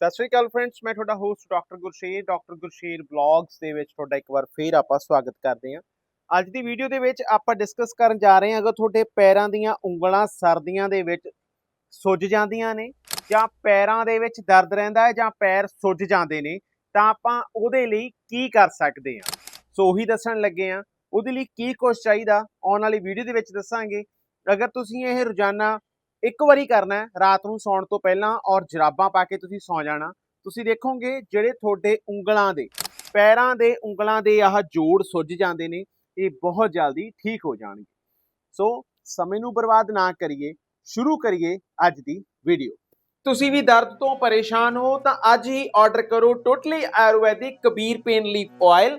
ਸਤਿ ਸ਼੍ਰੀ ਅਕਾਲ ਫਰੈਂਡਸ ਮੈਂ ਤੁਹਾਡਾ host doctor Gursher doctor Gursher blogs ਦੇ ਵਿੱਚ ਤੁਹਾਡਾ ਇੱਕ ਵਾਰ ਫੇਰ ਆਪਾਂ ਸਵਾਗਤ ਕਰਦੇ ਹਾਂ। ਅੱਜ ਦੀ ਵੀਡੀਓ ਦੇ ਵਿੱਚ ਆਪਾਂ ਡਿਸਕਸ ਕਰਨ ਜਾ ਰਹੇ ਹਾਂ ਅਗਰ ਤੁਹਾਡੇ ਪੈਰਾਂ ਦੀਆਂ ਉਂਗਲਾਂ ਸਰਦੀਆਂ ਦੇ ਵਿੱਚ ਸੁੱਜ ਜਾਂਦੀਆਂ ਨੇ ਜਾਂ ਪੈਰਾਂ ਦੇ ਵਿੱਚ ਦਰਦ ਰਹਿੰਦਾ ਹੈ ਜਾਂ ਪੈਰ ਸੁੱਜ ਜਾਂਦੇ ਨੇ, ਤਾਂ ਆਪਾਂ ਉਹਦੇ ਲਈ ਕੀ ਕਰ ਸਕਦੇ ਹਾਂ? ਸੋ ਉਹੀ ਦੱਸਣ ਲੱਗੇ ਹਾਂ, ਉਹਦੇ ਲਈ ਕੀ ਕੁਝ ਚਾਹੀਦਾ? ਆਉਣ ਵਾਲੀ ਵੀਡੀਓ ਦੇ ਵਿੱਚ ਦੱਸਾਂਗੇ। ਅਗਰ ਤੁਸੀਂ ਇਹ ਰੋਜ਼ਾਨਾ ਇੱਕ ਵਾਰੀ ਕਰਨਾ ਰਾਤ ਨੂੰ ਸੌਣ ਤੋਂ ਪਹਿਲਾਂ ਔਰ ਜਰਾਬਾਂ ਪਾ ਕੇ ਤੁਸੀਂ ਸੌ ਜਾਣਾ। ਤੁਸੀਂ ਦੇਖੋਗੇ ਜਿਹੜੇ ਤੁਹਾਡੇ ਉਂਗਲਾਂ ਦੇ, ਪੈਰਾਂ ਦੇ ਉਂਗਲਾਂ ਦੇ ਆਹ ਜੋੜ ਸੁੱਜ ਜਾਂਦੇ ਨੇ, ਇਹ ਬਹੁਤ ਜਲਦੀ ਠੀਕ ਹੋ ਜਾਣਗੇ। ਸੋ ਸਮੇਂ ਨੂੰ ਬਰਬਾਦ ਨਾ ਕਰੀਏ, ਸ਼ੁਰੂ ਕਰੀਏ ਅੱਜ ਦੀ ਵੀਡੀਓ ਤੁਸੀਂ ਵੀ ਦਰਦ ਤੋਂ ਪਰੇਸ਼ਾਨ ਹੋ ਤਾਂ ਅੱਜ ਹੀ ਆਰਡਰ ਕਰੋ totally ayurvedic Kabir pain leaf oil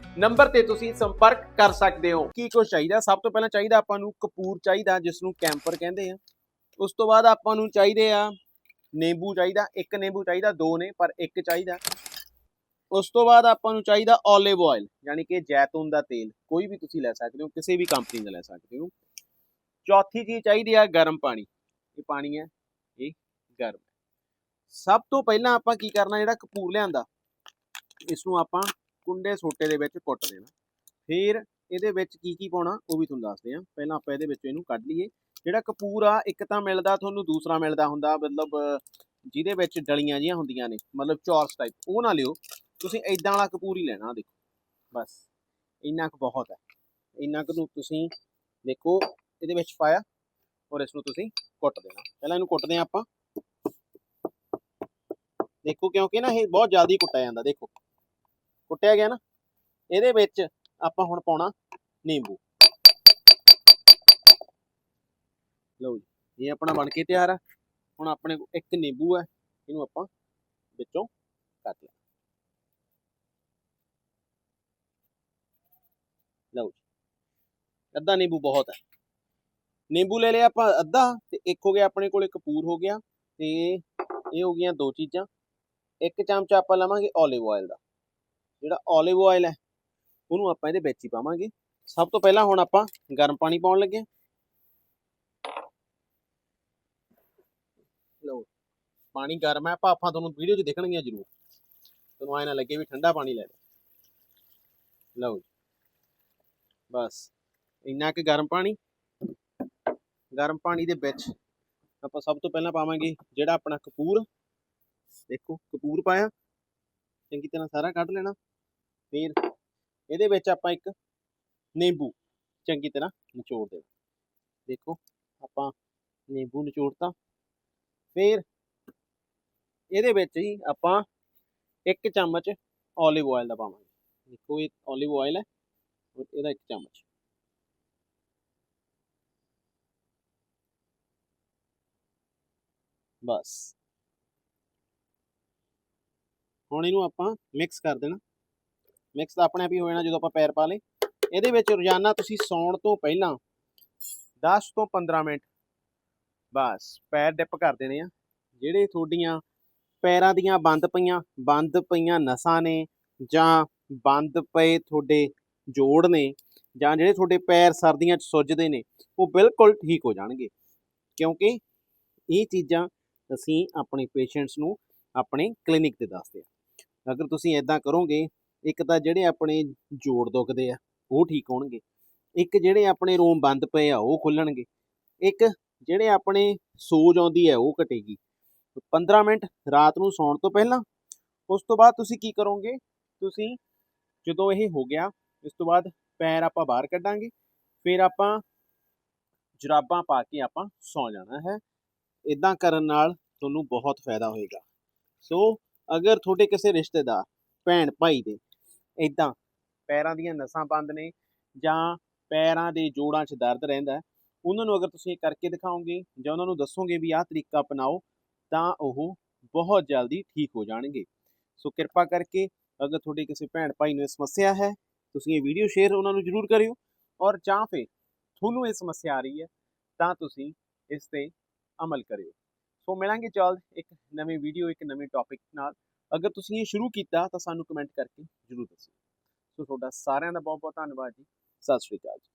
number ਤੇ ਤੁਸੀਂ ਸੰਪਰਕ ਕਰ ਸਕਦੇ ਹੋ। ਕੀ ਕੁਝ ਚਾਹੀਦਾ? ਸਭ ਤੋਂ ਪਹਿਲਾਂ ਚਾਹੀਦਾ ਆਪਾਂ ਨੂੰ ਕਪੂਰ ਚਾਹੀਦਾ ਜਿਸ ਨੂੰ ਕੈਂਪਰ ਕਹਿੰਦੇ ਆ। ਉਸ ਤੋਂ ਬਾਅਦ ਆਪਾਂ ਨੂੰ ਚਾਹੀਦੇ ਆ ਨਿੰਬੂ ਚਾਹੀਦਾ, ਇੱਕ ਨਿੰਬੂ ਚਾਹੀਦਾ, ਦੋ ਨੇ, ਪਰ ਇੱਕ ਚਾਹੀਦਾ। ਉਸ ਤੋਂ ਬਾਅਦ ਆਪਾਂ ਨੂੰ ਚਾਹੀਦਾ 올ਿਵ ਆਇਲ ਯਾਨੀ ਕਿ ਜੈਤੂਨ ਦਾ ਤੇਲ। ਕੋਈ ਵੀ ਤੁਸੀਂ ਲੈ ਸਕਦੇ ਹੋ, ਕਿਸੇ ਵੀ ਕੰਪਨੀ ਦਾ ਲੈ ਸਕਦੇ ਹੋ। ਚੌਥੀ ਚੀਜ਼ ਚਾਹੀਦੀ ਆ ਗਰਮ ਪਾਣੀ। ਇਹ ਪਾਣੀ ਹੈ, ਇਹ ਗਰਮ। ਸਭ ਤੋਂ ਪਹਿਲਾਂ ਆਪਾਂ ਕੀ ਕਰਨਾ, ਜਿਹੜਾ ਕਪੂਰ ਲਿਆਂਦਾ ਇਸ ਨੂੰ ਆਪਾਂ ਕੁੰਡੇ ਸੋਟੇ ਦੇ ਵਿੱਚ ਕੁੱਟ ਦੇਣਾ। ਫਿਰ ਇਹਦੇ ਵਿੱਚ ਕੀ ਕੀ ਪਾਉਣਾ, ਉਹ ਵੀ ਤੁਹਾਨੂੰ ਦੱਸਦੇ ਹਾਂ। ਪਹਿਲਾਂ ਆਪਾਂ ਇਹਦੇ ਵਿੱਚੋਂ ਇਹਨੂੰ ਕੱਢ ਲਈਏ। ਜਿਹੜਾ ਕਪੂਰ ਆ, ਇੱਕ ਤਾਂ ਮਿਲਦਾ ਤੁਹਾਨੂੰ, ਦੂਸਰਾ ਮਿਲਦਾ ਹੁੰਦਾ, ਮਤਲਬ ਜਿਹਦੇ ਵਿੱਚ ਡਲੀਆਂ ਜੀਆਂ ਹੁੰਦੀਆਂ ਨੇ, ਮਤਲਬ ਚੌਰਸ ਟਾਈਪ ਉਹ ਨਾ ਲਿਓ। ਤੁਸੀਂ ਐਦਾਂ ਵਾਲਾ ਕਪੂਰ ਹੀ ਲੈਣਾ ਦੇਖੋ। ਬਸ, ਇੰਨਾ ਕੁ ਬਹੁਤ ਹੈ। ਇੰਨਾ ਕੁ ਨੂੰ ਤੁਸੀਂ ਦੇਖੋ, ਇਹਦੇ ਵਿੱਚ ਪਾਇਆ ਔਰ ਇਸ ਨੂੰ ਤੁਸੀਂ ਕੁੱਟ ਦੇਣਾ। ਪਹਿਲਾਂ ਇਹਨੂੰ ਕੁੱਟਦੇ ਹਾਂ ਆਪਾਂ। ਦੇਖੋ, ਕਿਉਂਕਿ ਨਾ ਇਹ ਬਹੁਤ ਜਲਦੀ ਕੁੱਟਿਆ ਜਾਂਦਾ, ਦੇਖੋ। ਕੁੱਟਿਆ ਗਿਆ ਨਾ, ਇਹਦੇ ਵਿੱਚ ਆਪਾਂ ਹੁਣ ਪਾਉਣਾ ਨਿੰਬੂ। ਲਓ ਜੀ, ਇਹ ਆਪਣਾ ਬਣ ਕੇ ਤਿਆਰ ਆ। ਹੁਣ ਆਪਣੇ ਕੋਲ ਇੱਕ ਨਿੰਬੂ ਹੈ ਇਹਨੂੰ ਆਪਾਂ ਵਿੱਚੋਂ ਕੱਟ ਲਿਆ। ਲਓ ਜੀ, ਅੱਧਾ ਨਿੰਬੂ ਬਹੁਤ ਹੈ ਨਿੰਬੂ ਲੈ ਲਿਆ ਆਪਾਂ ਅੱਧਾ, ਤੇ ਇੱਕ ਹੋ ਗਿਆ ਆਪਣੇ ਕੋਲ, ਇੱਕ ਪੂਰ ਹੋ ਗਿਆ। ਤੇ ਇਹ ਹੋ ਗਈਆਂ ਦੋ ਚੀਜ਼ਾਂ। ਇੱਕ ਚਮਚ ਆਪਾਂ ਲਵਾਂਗੇ 올ਿਵ ਆਇਲ ਦਾ। ਜਿਹੜਾ 올ਿਵ ਆਇਲ ਹੈ, ਉਹਨੂੰ ਆਪਾਂ ਇਹਦੇ ਵਿੱਚ ਹੀ ਪਾਵਾਂਗੇ। ਸਭ ਤੋਂ ਪਹਿਲਾਂ ਹੁਣ ਆਪਾਂ ਗਰਮ ਪਾਣੀ ਪਾਉਣ ਲੱਗੇ ਲਓ, ਪਾਣੀ ਗਰਮ ਹੈ ਭਾਫਾਂ ਤੁਹਾਨੂੰ ਵੀਡੀਓ 'ਚ ਦਿਖਣਗੀਆਂ ਜ਼ਰੂਰ। ਤੁਹਾਨੂੰ ਐ ਨਾ ਲੱਗੇ ਵੀ ਠੰਡਾ ਪਾਣੀ ਲੈ ਲਓ। ਲਓ ਜੀ। ਬਸ, ਇੰਨਾ ਕਿ ਗਰਮ ਪਾਣੀ। ਗਰਮ ਪਾਣੀ ਦੇ ਵਿੱਚ ਆਪਾਂ ਸਭ ਤੋਂ ਪਹਿਲਾਂ ਪਾਵਾਂਗੇ ਜਿਹੜਾ ਆਪਣਾ ਕਪੂਰ। ਦੇਖੋ, ਕਪੂਰ ਪਾਇਆ। ਚੰਗੀ ਤਰ੍ਹਾਂ ਸਾਰਾ ਕੱਢ ਲੈਣਾ। ਫਿਰ ਇਹਦੇ ਵਿੱਚ ਆਪਾਂ ਇੱਕ ਨਿੰਬੂ ਚੰਗੀ ਤਰ੍ਹਾਂ ਨਿਚੋੜ ਦੇਣਾ। ਦੇਖੋ, ਆਪਾਂ ਨਿੰਬੂ ਨਿਚੋੜਤਾ। ਫਿਰ ਇਹਦੇ ਵਿੱਚ ਹੀ ਆਪਾਂ ਇੱਕ ਚਮਚ 올ਿਵ ਆਇਲ ਦਾ ਪਾਵਾਂਗੇ। ਦੇਖੋ, ਇਹ 올ਿਵ ਆਇਲ ਹੈ ਔਰ ਇਹਦਾ ਇੱਕ ਚਮਚ। ਬਸ। ਹੁਣ ਇਹਨੂੰ ਆਪਾਂ ਮਿਕਸ ਕਰ ਦੇਣਾ। ਮਿਕਸ ਤਾਂ ਆਪਣੇ ਆਪ ਹੀ ਹੋ ਜਾਣਾ ਜਦੋਂ ਆਪਾਂ ਪੈਰ ਪਾ ਲੇ ਇਹਦੇ ਵਿੱਚ ਰੋਜ਼ਾਨਾ ਤੁਸੀਂ ਸੌਣ ਤੋਂ ਪਹਿਲਾਂ 10 ਤੋਂ 15 ਮਿੰਟ ਬਸ ਪੈਰ ਡਿਪ ਕਰ ਦੇਣੇ ਆ। ਜਿਹੜੇ ਤੁਹਾਡੀਆਂ ਪੈਰਾਂ ਦੀਆਂ ਬੰਦ ਪਈਆਂ ਬੰਦ ਪਈਆਂ ਨਸਾਂ ਨੇ ਜਾਂ ਬੰਦ ਪਏ ਤੁਹਾਡੇ ਜੋੜ ਨੇ ਜਾਂ ਜਿਹੜੇ ਤੁਹਾਡੇ ਪੈਰ ਸਰਦੀਆਂ 'ਚ ਸੁੱਜਦੇ ਨੇ, ਉਹ ਬਿਲਕੁਲ ਠੀਕ ਹੋ ਜਾਣਗੇ। ਕਿਉਂਕਿ ਇਹ ਚੀਜ਼ਾਂ ਅਸੀਂ ਆਪਣੇ ਪੇਸ਼ੈਂਟਸ ਨੂੰ ਆਪਣੇ ਕਲੀਨਿਕ ਤੇ ਦੱਸਦੇ ਆ। ਅਗਰ ਤੁਸੀਂ ਇਦਾਂ ਕਰੋਗੇ ਇੱਕ ਤਾਂ ਜਿਹੜੇ ਆਪਣੇ ਜੋੜ ਦੁਖਦੇ ਆ, ਉਹ ਠੀਕ ਹੋਣਗੇ। ਇੱਕ ਜਿਹੜੇ ਆਪਣੇ ਰੋਮ ਬੰਦ ਪਏ ਆ, ਉਹ ਖੁੱਲਣਗੇ। ਇੱਕ ਜਿਹੜੇ ਆਪਣੇ ਸੋਜ ਆਉਂਦੀ ਹੈ ਉਹ ਘਟੇਗੀ। 15 ਮਿੰਟ ਰਾਤ ਨੂੰ ਸੌਣ ਤੋਂ ਪਹਿਲਾਂ, ਉਸ ਤੋਂ ਬਾਅਦ ਤੁਸੀਂ ਕੀ ਕਰੋਗੇ? ਤੁਸੀਂ ਜਦੋਂ ਇਹ ਹੋ ਗਿਆ, ਇਸ ਤੋਂ ਬਾਅਦ ਪੈਰ ਆਪਾਂ ਬਾਹਰ ਕੱਢਾਂਗੇ, ਫਿਰ ਆਪਾਂ ਜਰਾਬਾਂ ਪਾ ਕੇ ਆਪਾਂ ਸੌ ਜਾਣਾ ਹੈ। ਇਦਾਂ ਕਰਨ ਨਾਲ ਤੁਹਾਨੂੰ ਬਹੁਤ ਫਾਇਦਾ ਹੋਏਗਾ। ਸੋ ਅਗਰ ਤੁਹਾਡੇ ਕਿਸੇ ਰਿਸ਼ਤੇਦਾਰ, ਭੈਣ ਭਾਈ ਦੇ ਇਦਾਂ ਪੈਰਾਂ ਦੀਆਂ ਨਸਾਂ ਬੰਦ ਨੇ ਜਾਂ ਪੈਰਾਂ ਦੇ ਜੋੜਾਂ 'ਚ ਦਰਦ ਰਹਿੰਦਾ ਉਹਨਾਂ ਨੂੰ ਅਗਰ ਤੁਸੀਂ ਇਹ ਕਰਕੇ ਦਿਖਾਓਗੇ ਜਾਂ ਉਹਨਾਂ ਨੂੰ ਦੱਸੋਗੇ ਵੀ ਆਹ ਤਰੀਕਾ ਅਪਣਾਓ, ਤਾਂ ਉਹ ਬਹੁਤ ਜਲਦੀ ਠੀਕ ਹੋ ਜਾਣਗੇ। ਸੋ ਕਿਰਪਾ ਕਰਕੇ ਅਗਰ ਤੁਹਾਡੇ ਕਿਸੇ ਭੈਣ ਭਾਈ ਨੂੰ ਇਹ ਸਮੱਸਿਆ ਹੈ, ਤੁਸੀਂ ਇਹ ਵੀਡੀਓ ਸ਼ੇਅਰ ਉਹਨਾਂ ਨੂੰ ਜ਼ਰੂਰ ਕਰਿਓ ਔਰ ਜਾਂ ਫਿਰ ਤੁਹਾਨੂੰ ਇਹ ਸਮੱਸਿਆ ਆ ਰਹੀ ਹੈ, ਤਾਂ ਤੁਸੀਂ ਇਸ ਤੇ ਅਮਲ ਕਰਿਓ। ਸੋ ਮਿਲਾਂਗੇ ਜਲਦ ਇੱਕ ਨਵੀਂ ਵੀਡੀਓ, ਇੱਕ ਨਵੇਂ ਟੌਪਿਕ ਨਾਲ। ਅਗਰ ਤੁਸੀਂ ਇਹ ਸ਼ੁਰੂ ਕੀਤਾ ਤਾਂ ਸਾਨੂੰ ਕਮੈਂਟ ਕਰਕੇ ਜ਼ਰੂਰ ਦੱਸਿਓ। ਸੋ ਤੁਹਾਡਾ ਸਾਰਿਆਂ ਦਾ ਬਹੁਤ ਬਹੁਤ ਧੰਨਵਾਦ ਜੀ। ਸਤਿ ਸ਼੍ਰੀ ਅਕਾਲ ਜੀ।